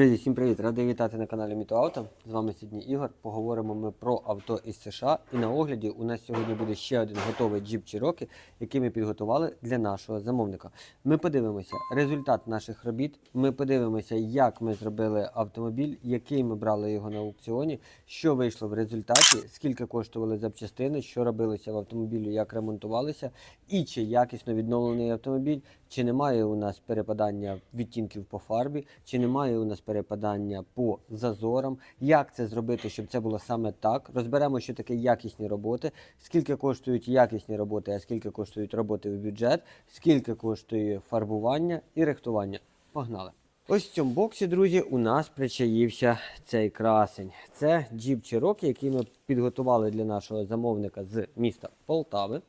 Друзі, всім привіт! Радий вітати на каналі Мітоавто. З вами сьогодні Ігор. Поговоримо ми про авто із США. І на огляді у нас сьогодні буде ще один готовий Jeep Cherokee, який ми підготували для нашого замовника. Ми подивимося результат наших робіт. Ми подивимося, як ми зробили автомобіль, який ми брали його на аукціоні, що вийшло в результаті, скільки коштували запчастини, що робилося в автомобілі, як ремонтувалися, і чи якісно відновлений автомобіль, чи немає у нас перепадання відтінків по фарбі, чи немає у нас перепадання по зазорам, як це зробити, щоб це було саме так. Розберемо, що таке якісні роботи, скільки коштують якісні роботи, а скільки коштують роботи в бюджет, скільки коштує фарбування і рихтування. Погнали! Ось в цьому боксі, друзі, у нас причаївся цей красень. Це Cherokee, який ми підготували для нашого замовника з міста Полтави.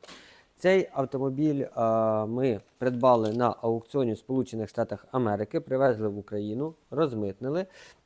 Цей автомобіль а, ми придбали на аукціоні в Сполучених Штатах Америки, привезли в Україну, розмитнили,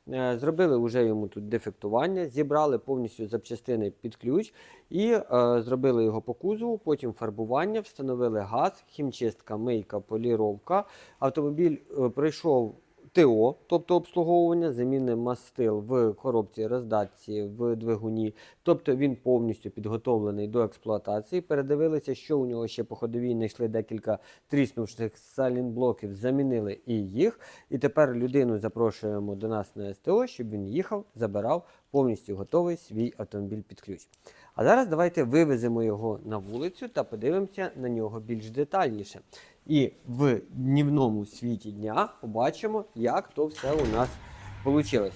е, зробили вже йому тут дефектування, зібрали повністю запчастини під ключ і е, зробили його по кузову, потім фарбування, встановили газ, хімчистка, мийка, поліровка. Автомобіль е, пройшов ТО, тобто обслуговування, заміни мастил в коробці роздатці, в двигуні. Тобто він повністю підготовлений до експлуатації. Передивилися, що у нього ще по ходовій знайшли декілька тріснувших салінблоків, замінили і їх. І тепер людину запрошуємо до нас на СТО, щоб він їхав, забирав повністю готовий свій автомобіль під ключ. А зараз давайте вивеземо його на вулицю та подивимося на нього більш детальніше. І в днівному світі дня побачимо, як то все у нас вийшло.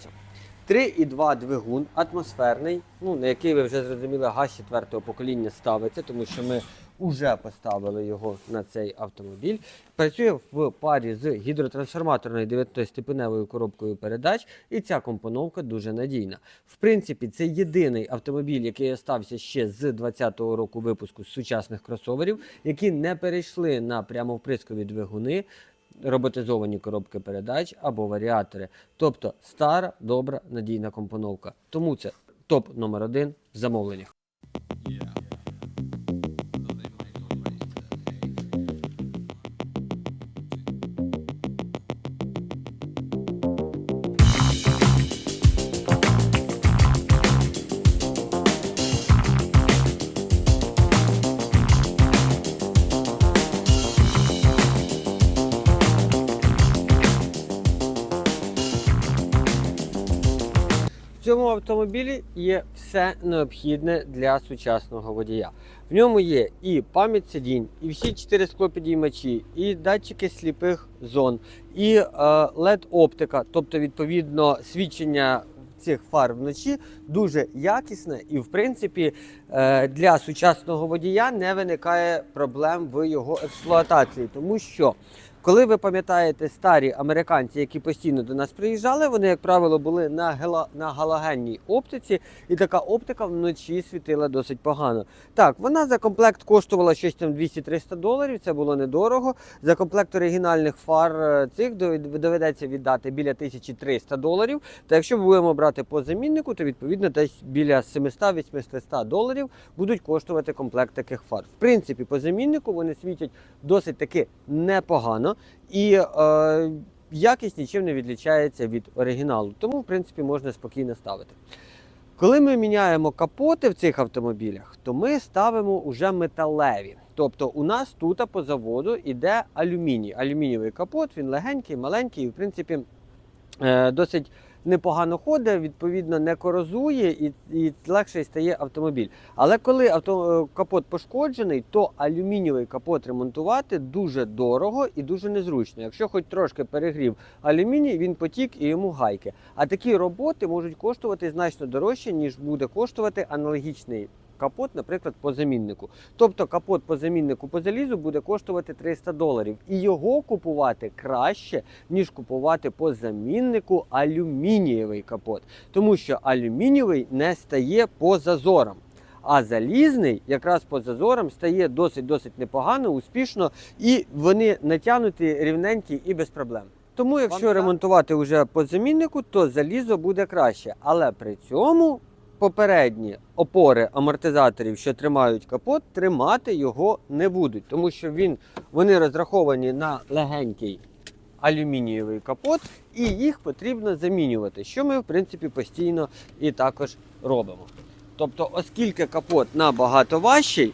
3,2 двигун атмосферний, ну, на який ви вже зрозуміли, газ четвертого покоління ставиться, тому що ми вже поставили його на цей автомобіль. Працює в парі з гідротрансформаторною 9-степеневою коробкою передач, і ця компоновка дуже надійна. В принципі, це єдиний автомобіль, який остався ще з 2020 року випуску сучасних кросоверів, які не перейшли на прямовприскові двигуни роботизовані коробки передач або варіатори. Тобто стара, добра, надійна компоновка. Тому це топ номер один в замовленнях. Автомобілі є все необхідне для сучасного водія. В ньому є і пам'ять сидінь, і всі чотири склопідіймачі, і датчики сліпих зон, і е, LED-оптика, тобто відповідно свідчення цих фар вночі дуже якісне і, в принципі, е, для сучасного водія не виникає проблем в його експлуатації, тому що. Коли ви пам'ятаєте старі американці, які постійно до нас приїжджали, вони, як правило, були на гела... на галогенній оптиці, і така оптика вночі світила досить погано. Так, вона за комплект коштувала щось там 200-300 доларів, це було недорого. За комплект оригінальних фар е, цих доведеться віддати біля 1300 доларів. Та якщо ми будемо брати по заміннику, то відповідно десь біля 700-800 доларів будуть коштувати комплект таких фар. В принципі, по заміннику вони світять досить таки непогано і е, якість нічим не відлічається від оригіналу. Тому, в принципі, можна спокійно ставити. Коли ми міняємо капоти в цих автомобілях, то ми ставимо вже металеві. Тобто у нас тут по заводу йде алюміній. Алюмінієвий капот, він легенький, маленький, і в принципі е, досить непогано ходить, відповідно не корозує і, і легший стає автомобіль. Але коли авто, е, капот пошкоджений, то алюмінієвий капот ремонтувати дуже дорого і дуже незручно. Якщо хоч трошки перегрів алюміній, він потік і йому гайки. А такі роботи можуть коштувати значно дорожче, ніж буде коштувати аналогічний. Капот, наприклад, по заміннику. Тобто капот по заміннику по залізу буде коштувати 300 доларів. І його купувати краще, ніж купувати по заміннику алюмінієвий капот. Тому що алюмінієвий не стає по зазорам. А залізний якраз по зазорам стає досить-досить непогано, успішно, і вони натягнуті рівненькі і без проблем. Тому, якщо ремонтувати вже по заміннику, то залізо буде краще. Але при цьому попередні опори амортизаторів, що тримають капот, тримати його не будуть, тому що він, вони розраховані на легенький алюмінієвий капот, і їх потрібно замінювати, що ми в принципі постійно і також робимо. Тобто, оскільки капот набагато важчий,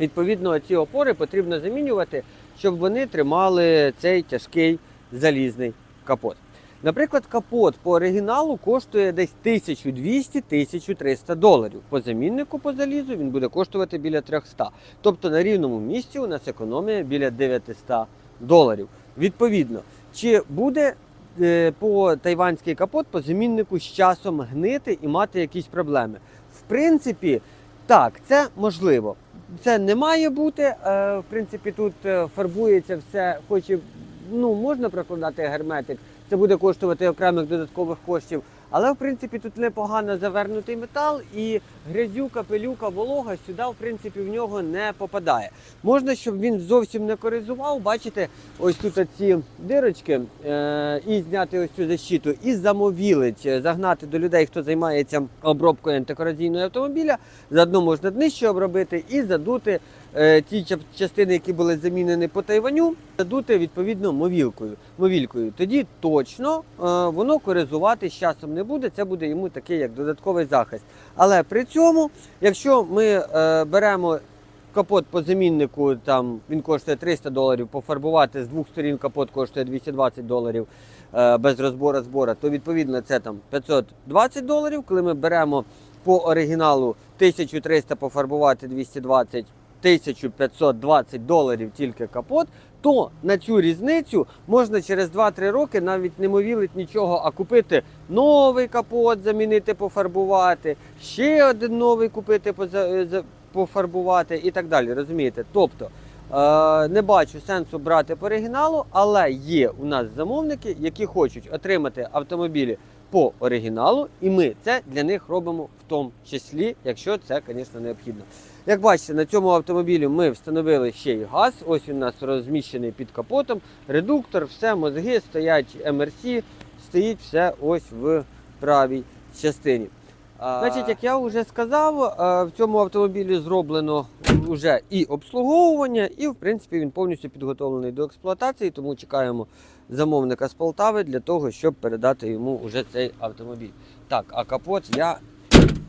відповідно ці опори потрібно замінювати, щоб вони тримали цей тяжкий залізний капот. Наприклад, капот по оригіналу коштує десь 1200-1300 доларів. По заміннику по залізу він буде коштувати біля 300. Тобто на рівному місці у нас економія біля 900 доларів. Відповідно, чи буде е, по тайванський капот по заміннику з часом гнити і мати якісь проблеми? В принципі, так, це можливо. Це не має бути. Е, В принципі, тут е, фарбується все, хоч і ну, можна прокладати герметик, це буде коштувати окремих додаткових коштів. Але в принципі тут непогано завернутий метал і грязюка, пилюка, волога сюди, в принципі, в нього не попадає. Можна, щоб він зовсім не коризував, бачите, ось тут ці дирочки, е- і зняти ось цю защиту, і замовілить, е, загнати до людей, хто займається обробкою антикорозійного автомобіля. Заодно можна днище обробити і задути ті чап- частини, які були замінені по Тайваню, задути відповідно мовілкою. мовількою. Тоді точно е, воно коризувати з часом не буде. Це буде йому такий як додатковий захист. Але при цьому, якщо ми е, беремо капот по заміннику, там він коштує 300 доларів, пофарбувати з двох сторін капот коштує 220 доларів е, без розбору збора, то відповідно це там 520 доларів. Коли ми беремо по оригіналу 1300 пофарбувати 220, 1520 доларів тільки капот, то на цю різницю можна через 2-3 роки навіть не мовілить нічого, а купити новий капот, замінити, пофарбувати, ще один новий купити, поза- пофарбувати і так далі. Розумієте? Тобто е, не бачу сенсу брати по оригіналу, але є у нас замовники, які хочуть отримати автомобілі по оригіналу, і ми це для них робимо в тому числі, якщо це, звісно, необхідно. Як бачите, на цьому автомобілі ми встановили ще й газ. Ось він у нас розміщений під капотом. Редуктор, все, мозги стоять МРС, стоїть все ось в правій частині. Значить, як я вже сказав, е, в цьому автомобілі зроблено вже і обслуговування, і в принципі він повністю підготовлений до експлуатації, тому чекаємо замовника з Полтави для того, щоб передати йому вже цей автомобіль. Так, а капот я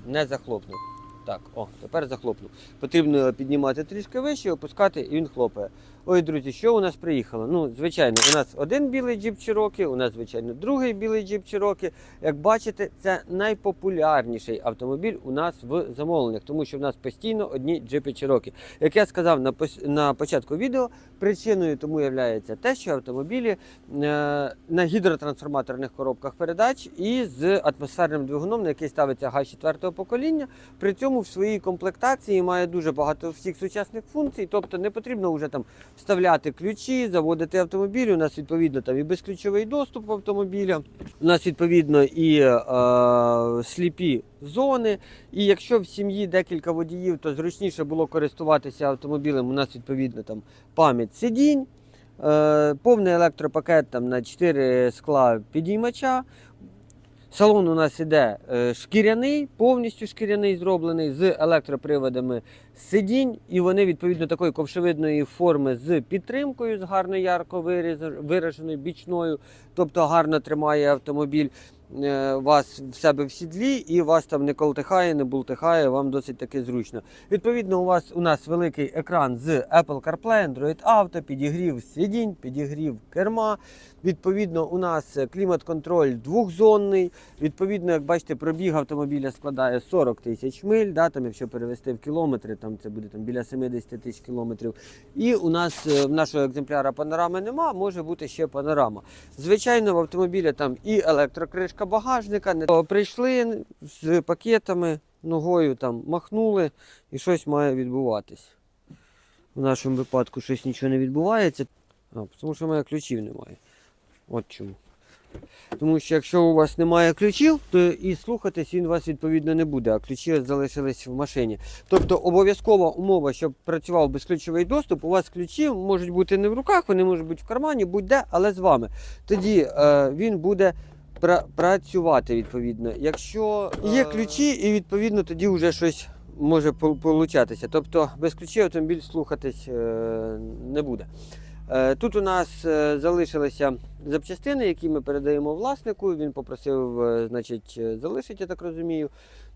не захлопнув. Так, о, тепер захлопнув. Потрібно піднімати трішки вище, опускати, і він хлопає. Ой, друзі, що у нас приїхало? Ну, звичайно, у нас один білий джіп Cherokee, у нас, звичайно, другий білий джіп Cherokee. Як бачите, це найпопулярніший автомобіль у нас в замовленнях, тому що в нас постійно одні джипи Cherokee. Як я сказав на, на початку відео, причиною тому є те, що автомобілі е, на гідротрансформаторних коробках передач і з атмосферним двигуном, на який ставиться газ 4 покоління. При цьому в своїй комплектації має дуже багато всіх сучасних функцій, тобто не потрібно вже там вставляти ключі, заводити автомобіль. У нас відповідно там і безключовий доступ в автомобіля. У нас відповідно і е, сліпі зони. І якщо в сім'ї декілька водіїв, то зручніше було користуватися автомобілем. У нас відповідно там пам'ять сидінь. Е, повний електропакет там на 4 скла підіймача. Салон у нас іде е, шкіряний, повністю шкіряний зроблений з електроприводами сидінь, і вони відповідно такої ковшевидної форми з підтримкою, з гарно ярко вираженою бічною, тобто гарно тримає автомобіль е, вас в себе в сідлі і вас там не колтихає, не бултихає, вам досить таки зручно. Відповідно, у вас у нас великий екран з Apple CarPlay, Android Auto, підігрів сидінь, підігрів керма. Відповідно, у нас клімат-контроль двохзонний. Відповідно, як бачите, пробіг автомобіля складає 40 тисяч миль. Да, там, якщо перевести в кілометри, там це буде там, біля 70 тисяч кілометрів. І у нас е, в нашого екземпляра панорами нема, може бути ще панорама. Звичайно, в автомобілі там і електрокришка багажника. Прийшли з пакетами, ногою там махнули і щось має відбуватись. В нашому випадку щось нічого не відбувається, тому що в ключів немає. От чому. Тому що якщо у вас немає ключів, то і слухатись він вас відповідно не буде, а ключі залишились в машині. Тобто обов'язкова умова, щоб працював безключовий доступ, у вас ключі можуть бути не в руках, вони можуть бути в кармані, будь-де, але з вами. Тоді е, він буде пра- працювати відповідно. Якщо є ключі, і відповідно тоді вже щось може получатися. Тобто без ключів автомобіль слухатись е, не буде. Е, Тут у нас е, залишилися запчастини, які ми передаємо власнику. Він попросив е, значить, залишити, я так розумію.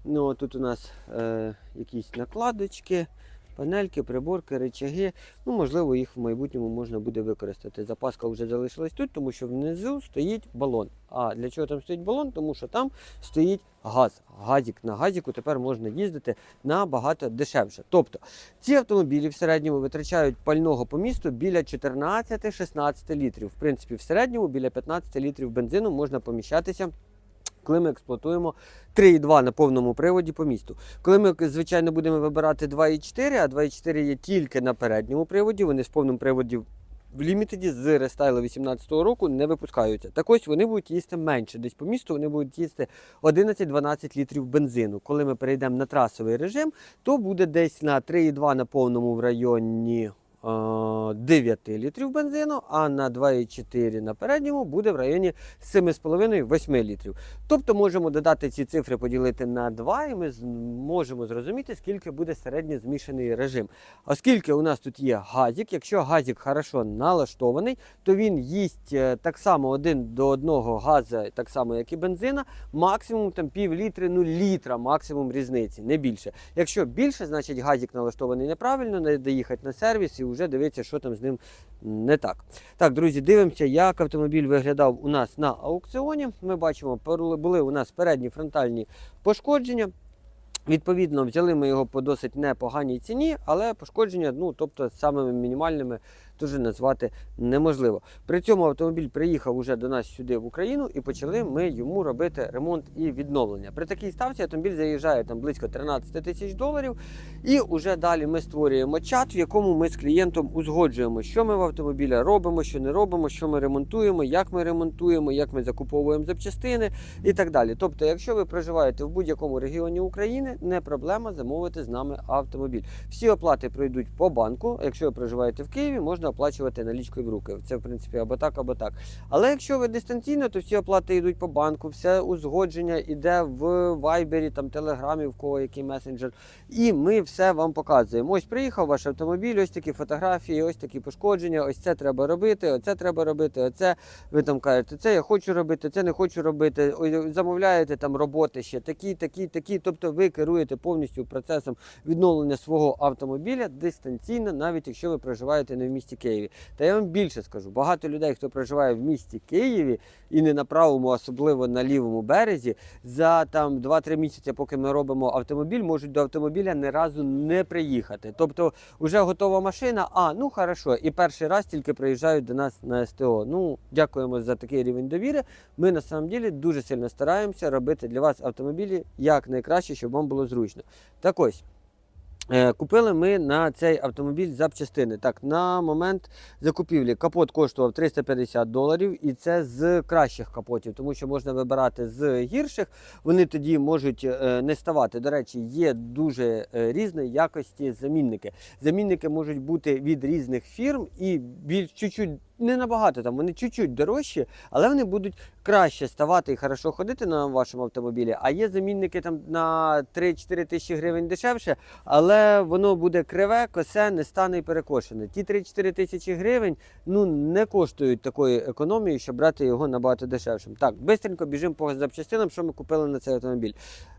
Ну, тут у нас е, якісь накладочки, панельки, приборки, речаги. Ну, можливо, їх в майбутньому можна буде використати. Запаска вже залишилась тут, тому що внизу стоїть балон. А для чого там стоїть балон? Тому що там стоїть газ. Газик на газіку тепер можна їздити набагато дешевше. Тобто ці автомобілі в середньому витрачають пального по місту біля 14-16 літрів. В принципі, в середньому біля 15 літрів бензину можна поміщатися. Коли ми експлуатуємо 3,2 на повному приводі по місту. Коли ми, звичайно, будемо вибирати 2,4, а 2,4 є тільки на передньому приводі, вони з повним приводі в лімітеді з рестайлу 18 року не випускаються. Так ось вони будуть їсти менше. Десь по місту вони будуть їсти 11-12 літрів бензину. Коли ми перейдемо на трасовий режим, то буде десь на 3,2 на повному в районі. Е, 9 літрів бензину, а на 2,4 на передньому буде в районі 7,5-8 літрів. Тобто можемо додати ці цифри, поділити на 2, і ми зможемо зрозуміти, скільки буде середньо змішаний режим. Оскільки у нас тут є газик, якщо газик хорошо налаштований, то він їсть е, так само один до одного газа, так само як і бензина, максимум там пів літри, ну літра максимум різниці, не більше. Якщо більше, значить газик налаштований неправильно, треба їхати на сервіс і вже дивитися, що там з ним не так. Так, друзі, дивимося, як автомобіль виглядав у нас на аукціоні. Ми бачимо, були у нас передні фронтальні пошкодження. Відповідно, взяли ми його по досить непоганій ціні, але пошкодження, ну тобто самими мінімальними, теж назвати неможливо. При цьому автомобіль приїхав уже до нас сюди в Україну і почали ми йому робити ремонт і відновлення. При такій ставці автомобіль заїжджає там близько 13 тисяч доларів. І вже далі ми створюємо чат, в якому ми з клієнтом узгоджуємо, що ми в автомобілі робимо, що не робимо, що ми ремонтуємо, як ми ремонтуємо, як ми закуповуємо запчастини і так далі. Тобто, якщо ви проживаєте в будь-якому регіоні України, не проблема замовити з нами автомобіль. Всі оплати пройдуть по банку. Якщо ви проживаєте в Києві, можна оплачувати налічкою в руки. Це в принципі або так, або так. Але якщо ви дистанційно, то всі оплати йдуть по банку, все узгодження йде в Вайбері, там Телеграмі, в кого який месенджер. І ми все вам показуємо. Ось приїхав ваш автомобіль, ось такі фотографії, ось такі пошкодження. Ось це треба робити, оце треба робити. Оце ви там кажете, це я хочу робити, це не хочу робити. Замовляєте там роботи ще такі, такі, такі. Тобто ви керуєте повністю процесом відновлення свого автомобіля дистанційно, навіть якщо ви проживаєте не в місті Києві. Та я вам більше скажу: багато людей, хто проживає в місті Києві і не на правому, особливо на лівому березі, за там 2-3 місяці, поки ми робимо автомобіль, можуть до автомобіля ні разу не приїхати. Тобто, вже готова машина. А ну хорошо, і перший раз тільки приїжджають до нас на СТО. Ну дякуємо за такий рівень довіри. Ми на самом ділі дуже сильно стараємося робити для вас автомобілі як найкраще, щоб вам було зручно. Так ось. Е, Купили ми на цей автомобіль запчастини. Так, на момент закупівлі капот коштував 350 доларів, і це з кращих капотів, тому що можна вибирати з гірших. Вони тоді можуть е, не ставати. До речі, є дуже е, різної якості замінники. Замінники можуть бути від різних фірм і більш чуть-чуть. Не набагато там, вони чуть-чуть дорожчі, але вони будуть краще ставати і хорошо ходити на вашому автомобілі. А є замінники там на 3-4 тисячі гривень дешевше, але воно буде криве, косе, не стане і перекошене. Ті 3-4 тисячі гривень ну, не коштують такої економії, щоб брати його набагато дешевшим. Так, бистренько біжимо по запчастинам, що ми купили на цей автомобіль.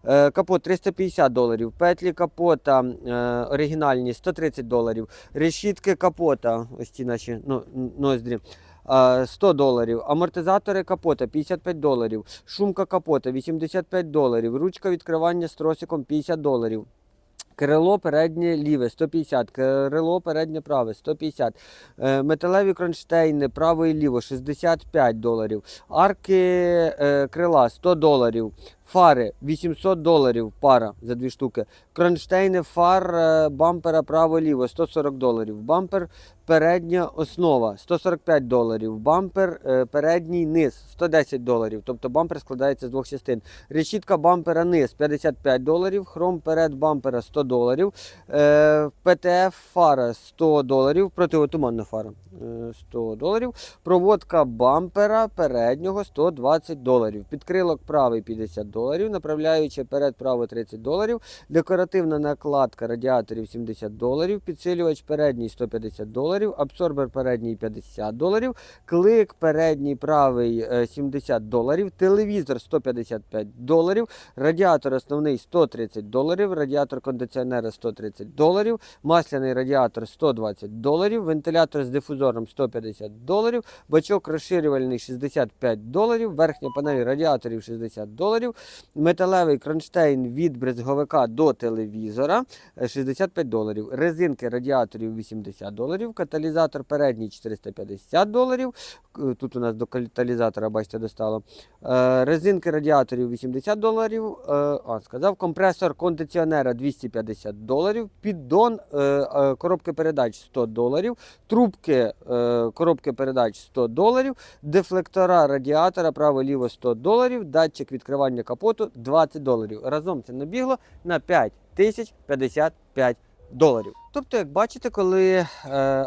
Е, капот 350 доларів, петлі капота е, оригінальні 130 доларів, решітки капота, ось ці наші ну, ноздрі. Е, 100 доларів, амортизатори капота 55 доларів, шумка капота 85 доларів, ручка відкривання з тросиком 50 доларів. Крило переднє ліве 150, крило переднє праве 150, е, металеві кронштейни право і ліво 65 доларів, арки е, крила 100 доларів, фари 800 доларів пара за дві штуки, кронштейни фар е, бампера право-ліво 140 доларів, бампер передня основа 145 доларів, бампер е, передній низ 110 доларів, тобто бампер складається з двох частин. Решітка бампера низ 55 доларів, хром перед бампера 100 доларів, е, ПТФ фара 100 доларів, противотуманна фара е, 100 доларів, проводка бампера переднього 120 доларів, підкрилок правий 50 доларів. Доларів, направляючи перед право 30 доларів, декоративна накладка радіаторів 70 доларів, підсилювач передній 150 доларів, абсорбер передній 50 доларів, клик передній правий е, 70 доларів, телевізор 155 доларів, радіатор основний 130 доларів, радіатор кондиціонера 130 доларів, масляний радіатор 120 доларів, вентилятор з дифузором 150 доларів, бачок розширювальний 65 доларів, верхня панель радіаторів 60 доларів, металевий кронштейн від брезговика до телевізора е, 65 доларів, резинки радіаторів 80 доларів, каталізатор передній 450 доларів. Тут у нас до каталізатора, бачите, достало. Е, Резинки радіаторів 80 доларів. е, А, сказав, компресор кондиціонера 250 доларів, піддон е, е, коробки передач 100 доларів, трубки е, коробки передач 100 доларів, дефлектора радіатора право-ліво 100 доларів, датчик відкривання капоту 20 доларів. Разом це набігло на 5055 доларів. Тобто, як бачите, коли е,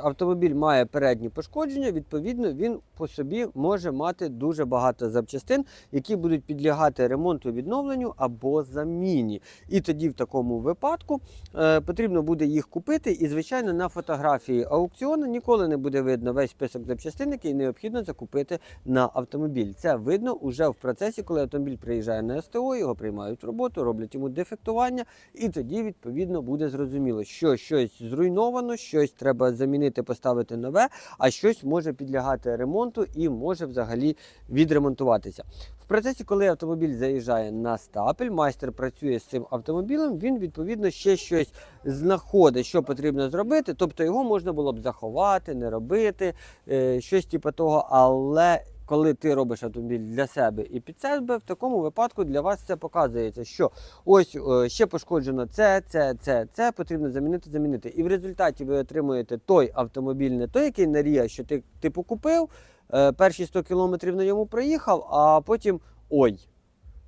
автомобіль має передні пошкодження, відповідно він по собі може мати дуже багато запчастин, які будуть підлягати ремонту, відновленню або заміні. І тоді в такому випадку е, потрібно буде їх купити. І, звичайно, на фотографії аукціону ніколи не буде видно весь список запчастин, який необхідно закупити на автомобіль. Це видно уже в процесі, коли автомобіль приїжджає на СТО, його приймають в роботу, роблять йому дефектування, і тоді відповідно буде зрозуміло, що щось зруйновано, щось треба замінити, поставити нове, а щось може підлягати ремонту і може взагалі відремонтуватися. В процесі, коли автомобіль заїжджає на стапель, майстер працює з цим автомобілем, він відповідно ще щось знаходить, що потрібно зробити. Тобто його можна було б заховати, не робити, е, щось типу того, але. Коли ти робиш автомобіль для себе і під себе, в такому випадку для вас це показується, що ось е, ще пошкоджено це, це, це, це потрібно замінити, замінити. І в результаті ви отримуєте той автомобіль, не той, який на Рія, що ти типу купив, е, перші 100 кілометрів на ньому проїхав, а потім ой,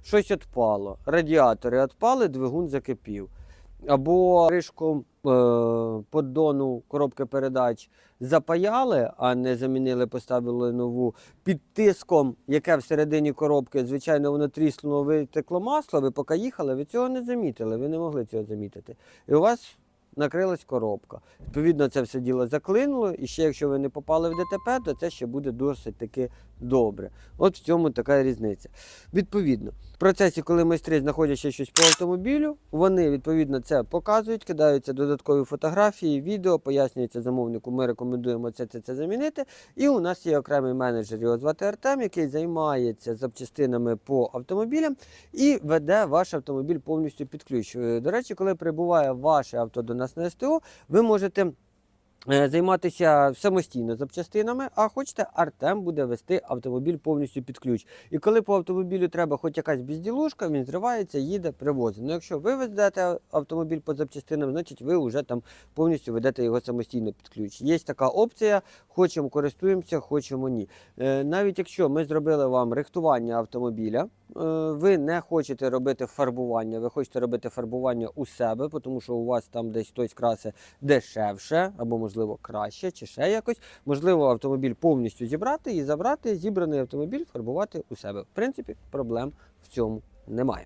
щось відпало. Радіатори відпали, двигун закипів. Або кришку поддону коробки передач запаяли, а не замінили, поставили нову. Під тиском, яке всередині коробки, звичайно, воно тріснуло, витекло масло, ви поки їхали, ви цього не замітили, ви не могли цього замітити. І у вас накрилась коробка. Відповідно, це все діло заклинуло, і ще якщо ви не попали в ДТП, то це ще буде досить таки добре. От в цьому така різниця. Відповідно, в процесі, коли майстри знаходять ще щось по автомобілю, вони відповідно це показують, кидаються додаткові фотографії, відео, пояснюється замовнику, ми рекомендуємо це, це, це замінити. І у нас є окремий менеджер, його звати Артем, який займається запчастинами по автомобілям і веде ваш автомобіль повністю під ключ. Е, До речі, коли прибуває ваше авто до нас на СТО, ви можете. е, Займатися самостійно запчастинами, а хочете, Артем буде вести автомобіль повністю під ключ. І коли по автомобілю треба хоч якась безділушка, він зривається, їде, привозить. Ну якщо ви ведете автомобіль по запчастинам, значить ви вже там повністю ведете його самостійно під ключ. Є така опція, хочемо користуємося, хочемо ні. Е, Навіть якщо ми зробили вам рихтування автомобіля, ви не хочете робити фарбування, ви хочете робити фарбування у себе, тому що у вас там десь хтось красе дешевше або, можливо, краще, чи ще якось. Можливо, автомобіль повністю зібрати і забрати зібраний автомобіль, фарбувати у себе. В принципі, проблем в цьому немає.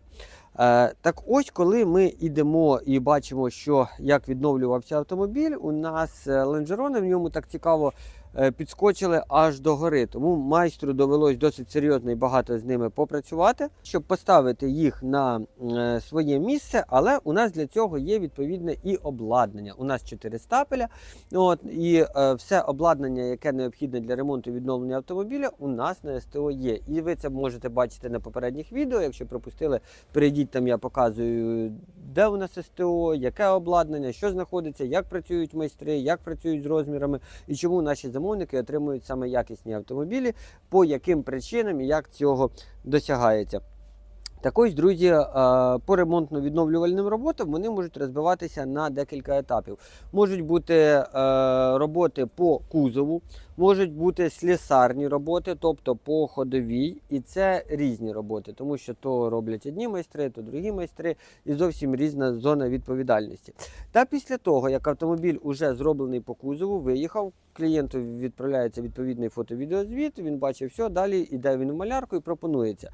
Е, так ось, коли ми йдемо і бачимо, що як відновлювався автомобіль, у нас е, лонжерони в ньому так цікаво е, підскочили аж до гори. Тому майстру довелось досить серйозно і багато з ними попрацювати, щоб поставити їх на е, своє місце. Але у нас для цього є відповідне і обладнання. У нас 4 стапеля. От, і е, все обладнання, яке необхідне для ремонту і відновлення автомобіля, у нас на СТО є. І ви це можете бачити на попередніх відео. Якщо пропустили, перейдіть там, я показую, де у нас СТО, яке обладнання, що знаходиться, як працюють майстри, як працюють з розмірами і чому наші замовники отримують саме якісні автомобілі, по яким причинам і як цього досягається. Так ось, друзі, е, по ремонтно-відновлювальним роботам вони можуть розбиватися на декілька етапів. Можуть бути е, роботи по кузову, можуть бути слісарні роботи, тобто по ходовій, і це різні роботи, тому що то роблять одні майстри, то другі майстри, і зовсім різна зона відповідальності. Та після того, як автомобіль уже зроблений по кузову, виїхав, клієнту відправляється відповідний фото-відеозвіт, він бачить все, далі йде він в малярку і пропонується.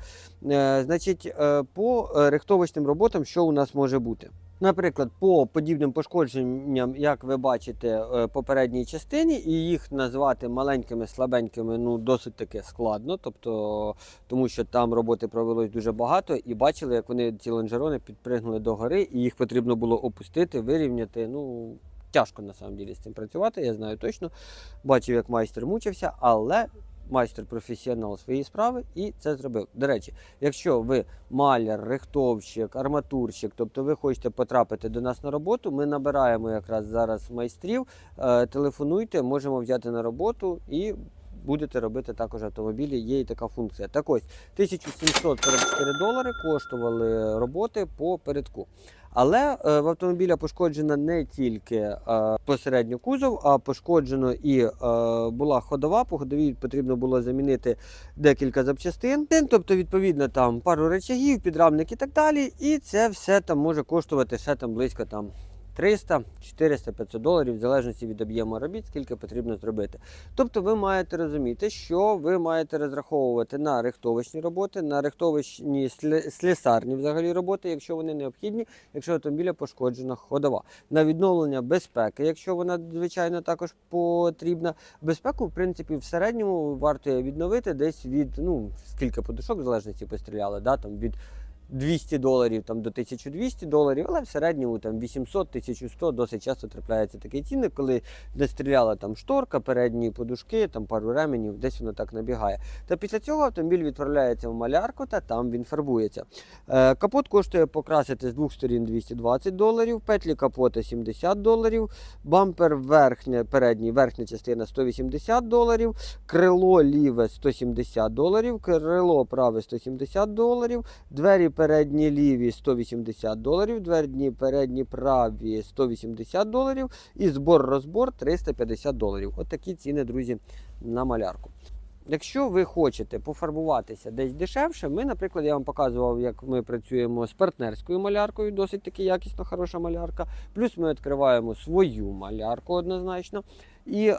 Е, значить, е, по рихтовочним роботам, що у нас може бути? Наприклад, по подібним пошкодженням, як ви бачите е, попередній частині, і їх назвати маленькими, слабенькими, ну досить таки складно, тобто, тому що там роботи провелось дуже багато, і бачили, як вони ці лонжерони підпригнули до гори, і їх потрібно було опустити, вирівняти. Ну тяжко на самом деле з цим працювати, я знаю точно. Бачив, як майстер мучився, але майстер професіонал своєї справи і це зробив. До речі, якщо ви маляр, рихтовщик, арматурщик, тобто ви хочете потрапити до нас на роботу, ми набираємо якраз зараз майстрів. Е, телефонуйте, можемо взяти на роботу і. Будете робити також автомобілі, є і така функція. Так ось 1744 долари коштували роботи по передку. Але е, в автомобіля пошкоджена не тільки е, посередньо кузов, а пошкоджено і е, була ходова. По ходовій потрібно було замінити декілька запчастин. Тобто, відповідно, там пару речагів, підрамник і так далі. І це все там може коштувати ще там близько там. 300, 400, 500 доларів, в залежності від об'єму робіт, скільки потрібно зробити. Тобто ви маєте розуміти, що ви маєте розраховувати на рихтовочні роботи, на рихтовочні слісарні взагалі роботи, якщо вони необхідні, якщо автомобіля пошкоджена ходова. На відновлення безпеки, якщо вона, звичайно, також потрібна. Безпеку, в принципі, в середньому варто відновити десь від, ну, скільки подушок, в залежності постріляли, да, там від 200 доларів там, до 1200 доларів, але в середньому там 800-1100 досить часто трапляється такий цінник, коли не стріляла там шторка, передні подушки, там пару ременів, десь воно так набігає. Та після цього автомобіль відправляється в малярку та там він фарбується. Е, капот коштує покрасити з двох сторін 220 доларів, петлі капота 70 доларів, бампер верхня, передній, верхня частина 180 доларів, крило ліве 170 доларів, крило праве 170 доларів, двері передні ліві 180 доларів, двері передні праві 180 доларів і збор-розбор 350 доларів. От такі ціни, друзі, на малярку. Якщо ви хочете пофарбуватися десь дешевше, ми, наприклад, я вам показував, як ми працюємо з партнерською маляркою, досить таки якісно хороша малярка. Плюс ми відкриваємо свою малярку однозначно. І е,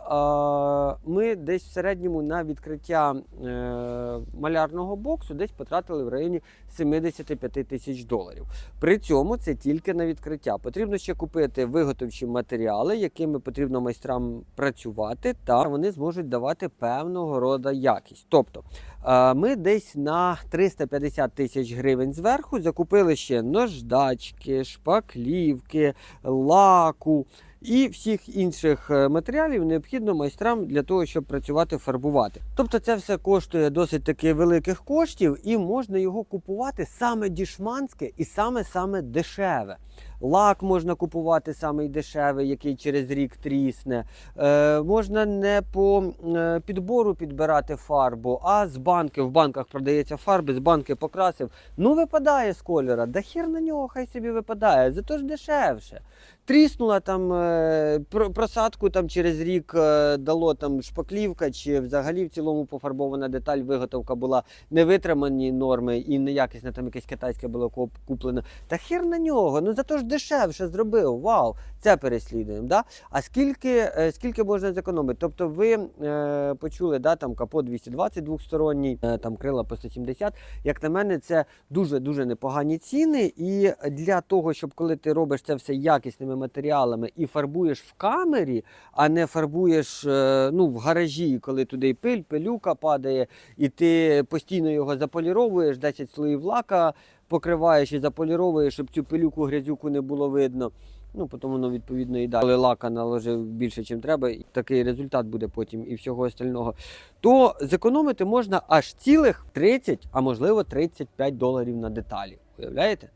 ми десь в середньому на відкриття е, малярного боксу десь потратили в районі 75 тисяч доларів. При цьому це тільки на відкриття. Потрібно ще купити виготовчі матеріали, якими потрібно майстрам працювати, та вони зможуть давати певного роду якість. Тобто е, ми десь на 350 тисяч гривень зверху закупили ще наждачки, шпаклівки, лаку. І всіх інших е, матеріалів необхідно майстрам для того, щоб працювати, фарбувати. Тобто це все коштує досить таки великих коштів, і можна його купувати саме дішманське і саме саме дешеве. Лак можна купувати самий дешевий, який через рік трісне. Е, можна не по е, підбору підбирати фарбу, а з банки. В банках продається фарби, з банки покрасив. Ну, випадає з кольора. Да хер на нього, хай собі випадає, зато ж дешевше. Тріснула там е, про- просадку там через рік е, дало там шпаклівка, чи взагалі в цілому пофарбована деталь, виготовка була не витримані норми і неякісне там якесь китайське було куп- куплено. Та хер на нього, ну зато ж дешевше зробив. Вау, це переслідуємо. Да? А скільки, е, скільки можна зекономити? Тобто ви е, почули, да, там капот 220 двохсторонній, е, там крила по 170. Як на мене, це дуже-дуже непогані ціни. І для того, щоб коли ти робиш це все якісними матеріалами і фарбуєш в камері, а не фарбуєш е, ну, в гаражі, коли туди пиль, пилюка падає, і ти постійно його заполіровуєш, 10 слоїв лака покриваєш і заполіровуєш, щоб цю пилюку грязюку не було видно. Ну, потім воно відповідно і далі. Лака наложив більше, ніж треба, і такий результат буде потім і всього остального. То зекономити можна аж цілих 30, а можливо 35 доларів на деталі. Уявляєте?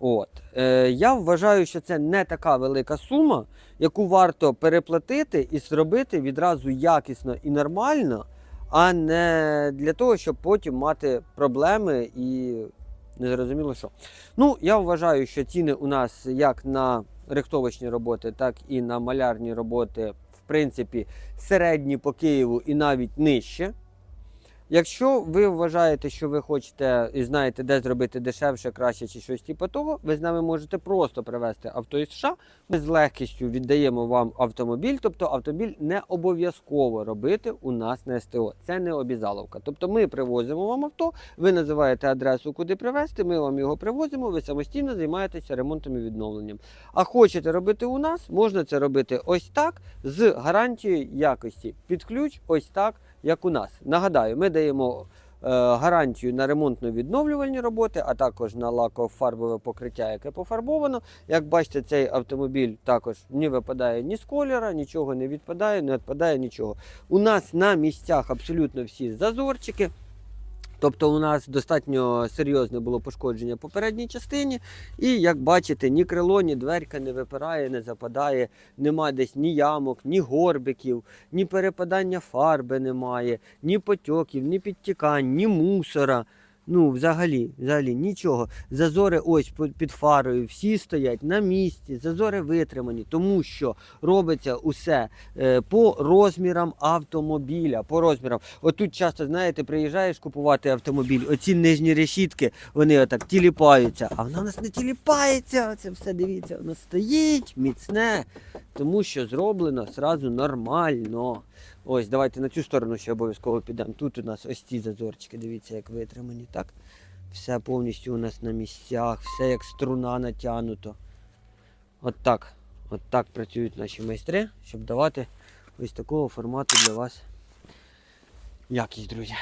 От. Е, я вважаю, що це не така велика сума, яку варто переплатити і зробити відразу якісно і нормально, а не для того, щоб потім мати проблеми і незрозуміло що. Ну, я вважаю, що ціни у нас як на рихтовочні роботи, так і на малярні роботи в принципі, середні по Києву і навіть нижче. Якщо ви вважаєте, що ви хочете і знаєте, де зробити дешевше, краще чи щось типу того, ви з нами можете просто привезти авто із США. Ми з легкістю віддаємо вам автомобіль. Тобто автомобіль не обов'язково робити у нас на СТО. Це не обізаловка. Тобто ми привозимо вам авто, ви називаєте адресу, куди привезти, ми вам його привозимо, ви самостійно займаєтеся ремонтом і відновленням. А хочете робити у нас, можна це робити ось так, з гарантією якості. Під ключ, ось так, як у нас. Нагадаю, ми даємо е, гарантію на ремонтно-відновлювальні роботи, а також на лакофарбове покриття, яке пофарбовано. Як бачите, цей автомобіль також не випадає ні з кольора, нічого не відпадає, не відпадає нічого. У нас на місцях абсолютно всі зазорчики. Тобто у нас достатньо серйозне було пошкодження по передній частині, і як бачите, ні крило, ні дверка не випирає, не западає, нема десь ні ямок, ні горбиків, ні перепадання фарби немає, ні потьоків, ні підтікань, ні мусора. Ну, взагалі, взагалі нічого. Зазори ось під фарою, всі стоять на місці, зазори витримані, тому що робиться усе е, по розмірам автомобіля. По розмірам. Отут часто, знаєте, приїжджаєш купувати автомобіль, оці нижні решітки, вони отак тіліпаються. А вона у нас не тіліпається. Це все дивіться, воно стоїть міцне, тому що зроблено зразу нормально. Ось, давайте на цю сторону ще обов'язково підемо. Тут у нас ось ці зазорчики, дивіться, як витримані, так? Все повністю у нас на місцях, все як струна натягнуто. От так. От так працюють наші майстри, щоб давати ось такого формату для вас якість, друзі.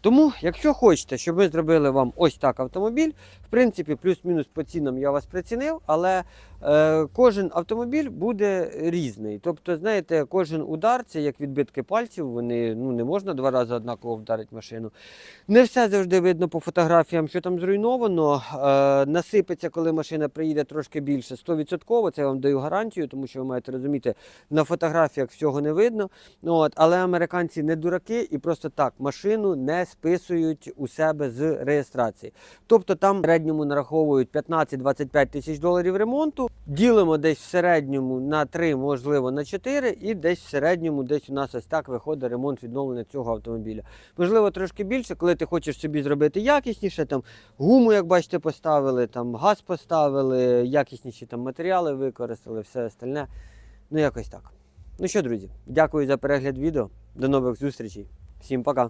Тому, якщо хочете, щоб ми зробили вам ось так автомобіль, в принципі, плюс-мінус по цінам я вас прицінив, але кожен автомобіль буде різний. Тобто, знаєте, кожен удар це як відбитки пальців, вони ну, не можна два рази однаково вдарити машину. Не все завжди видно по фотографіям, що там зруйновано. Е, насипеться, коли машина приїде трошки більше, 100%, це я вам даю гарантію, тому що ви маєте розуміти, на фотографіях всього не видно. От, але американці не дураки і просто так машину не списують у себе з реєстрації. Тобто там в середньому нараховують 15-25 тисяч доларів ремонту, ділимо десь в середньому на 3, можливо на 4, і десь в середньому десь у нас ось так виходить ремонт відновлення цього автомобіля. Можливо, трошки більше, коли ти хочеш собі зробити якісніше, там гуму, як бачите, поставили, там газ поставили, якісніші там матеріали використали, все остальне. Ну, якось так. Ну що, друзі, дякую за перегляд відео. До нових зустрічей. Всім пока.